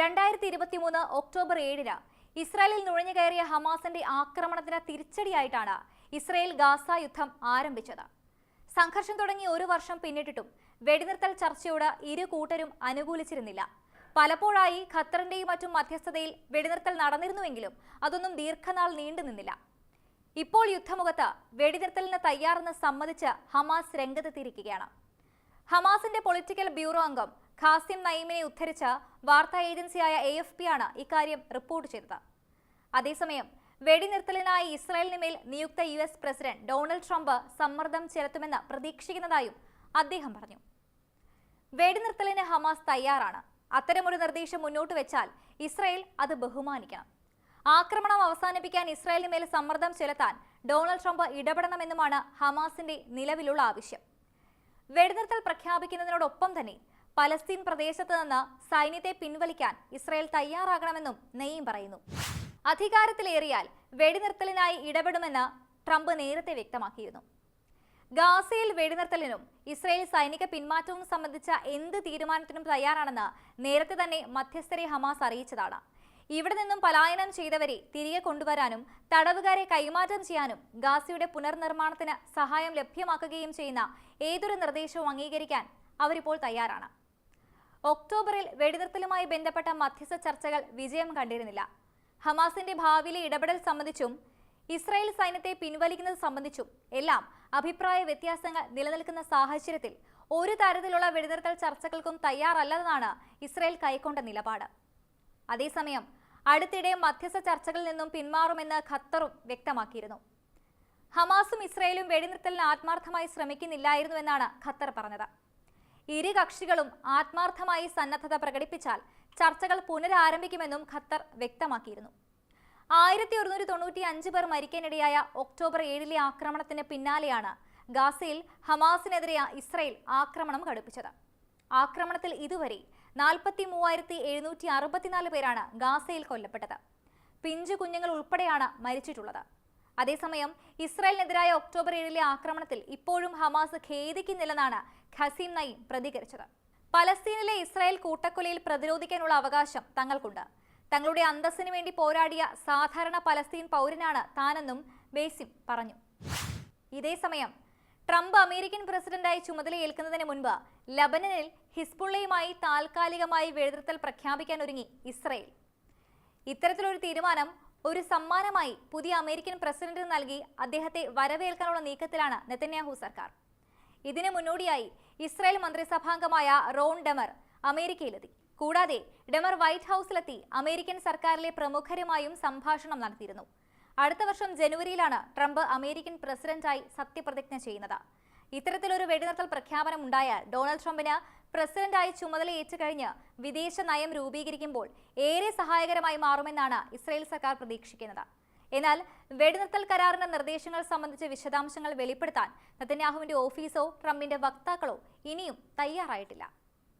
രണ്ടായിരത്തി ഇരുപത്തിമൂന്ന് ഒക്ടോബർ ഏഴിന് ഇസ്രായേലിൽ നുഴഞ്ഞു കയറിയ ഹമാസിന്റെ ആക്രമണത്തിന് തിരിച്ചടിയായിട്ടാണ് ഇസ്രായേൽ ഗാസ യുദ്ധം ആരംഭിച്ചത്. സംഘർഷം തുടങ്ങി ഒരു വർഷം പിന്നിട്ടിട്ടും വെടിനിർത്തൽ ചർച്ചയോട് ഇരു കൂട്ടരും അനുകൂലിച്ചിരുന്നില്ല. പലപ്പോഴായി ഖത്തറിന്റെയും മറ്റും മധ്യസ്ഥതയിൽ വെടിനിർത്തൽ നടന്നിരുന്നുവെങ്കിലും അതൊന്നും ദീർഘനാൾ നീണ്ടുനിന്നില്ല ഇപ്പോൾ യുദ്ധമുഖത്ത് വെടിനിർത്തലിന് തയ്യാറെന്ന് സമ്മതിച്ച് ഹമാസ് രംഗത്തെത്തിയിരിക്കുകയാണ്. ഹമാസിന്റെ പൊളിറ്റിക്കൽ ബ്യൂറോ അംഗം ഖാസിം നയീമിനെ ഉദ്ധരിച്ച വാർത്താ ഏജൻസിയായ എ എഫ് പി ആണ് ഇക്കാര്യം റിപ്പോർട്ട് ചെയ്തത്. അതേസമയം വെടിനിർത്തലിനായി ഇസ്രായേലിന് മേൽ നിയുക്ത U S president Donald Trump സമ്മർദ്ദം ചെലുത്തുമെന്ന് പ്രതീക്ഷിക്കുന്നതായും അദ്ദേഹം പറഞ്ഞു. വെടിനിർത്തലിന് ഹമാസ് തയ്യാറാണ്. അത്തരമൊരു നിർദ്ദേശം മുന്നോട്ട് വെച്ചാൽ ഇസ്രായേൽ അത് ബഹുമാനിക്കണം. ആക്രമണം അവസാനിപ്പിക്കാൻ ഇസ്രായേലിന് മേൽ സമ്മർദ്ദം ചെലുത്താൻ ഡൊണാൾഡ് ട്രംപ് ഇടപെടണമെന്നുമാണ് ഹമാസിന്റെ നിലവിലുള്ള ആവശ്യം. വെടിനിർത്തൽ പ്രഖ്യാപിക്കുന്നതിനോടൊപ്പം തന്നെ പലസ്തീൻ പ്രദേശത്ത് നിന്ന് സൈന്യത്തെ പിൻവലിക്കാൻ ഇസ്രായേൽ തയ്യാറാകണമെന്നും നെയ്യും പറയുന്നു. അധികാരത്തിലേറിയാൽ വെടിനിർത്തലിനായി ഇടപെടുമെന്ന് ട്രംപ് നേരത്തെ വ്യക്തമാക്കിയിരുന്നു. ഗാസയിൽ വെടിനിർത്തലിനും ഇസ്രായേൽ സൈനിക പിന്മാറ്റവും സംബന്ധിച്ച എന്ത് തീരുമാനത്തിനും തയ്യാറാണെന്ന് നേരത്തെ തന്നെ മധ്യസ്ഥരെ ഹമാസ് അറിയിച്ചതാണ്. ഇവിടെ നിന്നും പലായനം ചെയ്തവരെ തിരികെ കൊണ്ടുവരാനും തടവുകാരെ കൈമാറ്റം ചെയ്യാനും ഗാസയുടെ പുനർനിർമ്മാണത്തിന് സഹായം ലഭ്യമാക്കുകയും ചെയ്യുന്ന ഏതൊരു നിർദ്ദേശവും അംഗീകരിക്കാൻ അവരിപ്പോൾ തയ്യാറാണ്. ഒക്ടോബറിൽ വെടിനിർത്തലുമായി ബന്ധപ്പെട്ട മധ്യസ്ഥ ചർച്ചകൾ വിജയം കണ്ടിരുന്നില്ല. ഹമാസിന്റെ ഭാവിയിലെ ഇടപെടൽ സംബന്ധിച്ചും ഇസ്രായേൽ സൈന്യത്തെ പിൻവലിക്കുന്നത് സംബന്ധിച്ചും എല്ലാം അഭിപ്രായ വ്യത്യാസങ്ങൾ നിലനിൽക്കുന്ന സാഹചര്യത്തിൽ ഒരു തരത്തിലുള്ള വെടിനിർത്തൽ ചർച്ചകൾക്കും തയ്യാറല്ലെന്നാണ് ഇസ്രായേൽ കൈക്കൊണ്ട നിലപാട്. അതേസമയം അടുത്തിടെ മധ്യസ്ഥ ചർച്ചകളിൽ നിന്നും പിന്മാറുമെന്ന് ഖത്തറും വ്യക്തമാക്കിയിരുന്നു. ഹമാസും ഇസ്രായേലും വെടിനിർത്തലിന് ആത്മാർത്ഥമായി ശ്രമിക്കുന്നില്ലായിരുന്നുവെന്നാണ് ഖത്തർ പറഞ്ഞത്. ഇരു കക്ഷികളും ആത്മാർത്ഥമായി സന്നദ്ധത പ്രകടിപ്പിച്ചാൽ ചർച്ചകൾ പുനരാരംഭിക്കുമെന്നും ഖത്തർ വ്യക്തമാക്കിയിരുന്നു. ആയിരത്തി ഒരുന്നൂറ്റി തൊണ്ണൂറ്റി അഞ്ച് പേർ മരിക്കാനിടയായ ഒക്ടോബർ ഏഴിലെ ആക്രമണത്തിന് പിന്നാലെയാണ് ഗാസയിൽ ഹമാസിനെതിരെ ഇസ്രയേൽ ആക്രമണം കടുപ്പിച്ചത് ആക്രമണത്തിൽ ഇതുവരെ നാൽപ്പത്തി മൂവായിരത്തി എഴുന്നൂറ്റി അറുപത്തിനാല് പേരാണ് ഗാസയിൽ കൊല്ലപ്പെട്ടത്. പിഞ്ചു കുഞ്ഞുങ്ങൾ ഉൾപ്പെടെയാണ് മരിച്ചിട്ടുള്ളത്. അതേസമയം ഇസ്രായേലിനെതിരായ ഒക്ടോബർ ഏഴിലെ ആക്രമണത്തിൽ ഇപ്പോഴും ഹമാസ് ഖേദിക്കുന്നില്ലെന്നാണ് ഖസീം നയീം പ്രതികരിച്ചത്. പലസ്തീനിലെ ഇസ്രായേൽ കൂട്ടക്കൊലയിൽ പ്രതിരോധിക്കാനുള്ള അവകാശം തങ്ങൾക്കുണ്ട്. തങ്ങളുടെ അന്തസ്സിന് വേണ്ടി പോരാടിയ സാധാരണ പലസ്തീൻ പൗരനാണ് താനെന്നും ബേസിം പറഞ്ഞു. ഇതേസമയം ട്രംപ് അമേരിക്കൻ പ്രസിഡന്റായി ചുമതലയേൽക്കുന്നതിന് മുൻപ് ലബനനിൽ ഹിസ്ബുള്ളയുമായി താൽക്കാലികമായി വെടിനിർത്തൽ പ്രഖ്യാപിക്കാൻ ഒരുങ്ങി ഇസ്രയേൽ. ഇത്തരത്തിലൊരു തീരുമാനം ഒരു സമ്മാനമായി പുതിയ അമേരിക്കൻ പ്രസിഡന്റിന് നൽകി അദ്ദേഹത്തെ വരവേൽക്കാനുള്ള നീക്കത്തിലാണ് നെതന്യാഹു സർക്കാർ. ഇതിനു മുന്നോടിയായി ഇസ്രായേൽ മന്ത്രിസഭാംഗമായ റോൺ ഡെമർ അമേരിക്കയിലെത്തി. കൂടാതെ ഡെമർ വൈറ്റ് ഹൌസിലെത്തി അമേരിക്കൻ സർക്കാരിലെ പ്രമുഖരുമായും സംഭാഷണം നടത്തിയിരുന്നു. അടുത്ത വർഷം ജനുവരിയിലാണ് ട്രംപ് അമേരിക്കൻ പ്രസിഡന്റായി സത്യപ്രതിജ്ഞ ചെയ്യുന്നത്. ഇത്തരത്തിലൊരു വെടിനിർത്തൽ പ്രഖ്യാപനം ഉണ്ടായാൽ ഡൊണാൾഡ് ട്രംപിന് പ്രസിഡന്റായി ചുമതലയേറ്റ് കഴിഞ്ഞ് വിദേശ നയം രൂപീകരിക്കുമ്പോൾ ഏറെ സഹായകരമായി മാറുമെന്നാണ് ഇസ്രായേൽ സർക്കാർ പ്രതീക്ഷിക്കുന്നത്. എന്നാൽ വെടിനിർത്തൽ കരാറിന്റെ നിർദ്ദേശങ്ങൾ സംബന്ധിച്ച വിശദാംശങ്ങൾ വെളിപ്പെടുത്താൻ നെതന്യാഹുവിന്റെ ഓഫീസോ ട്രംപിന്റെ വക്താക്കളോ ഇനിയും തയ്യാറായിട്ടില്ല.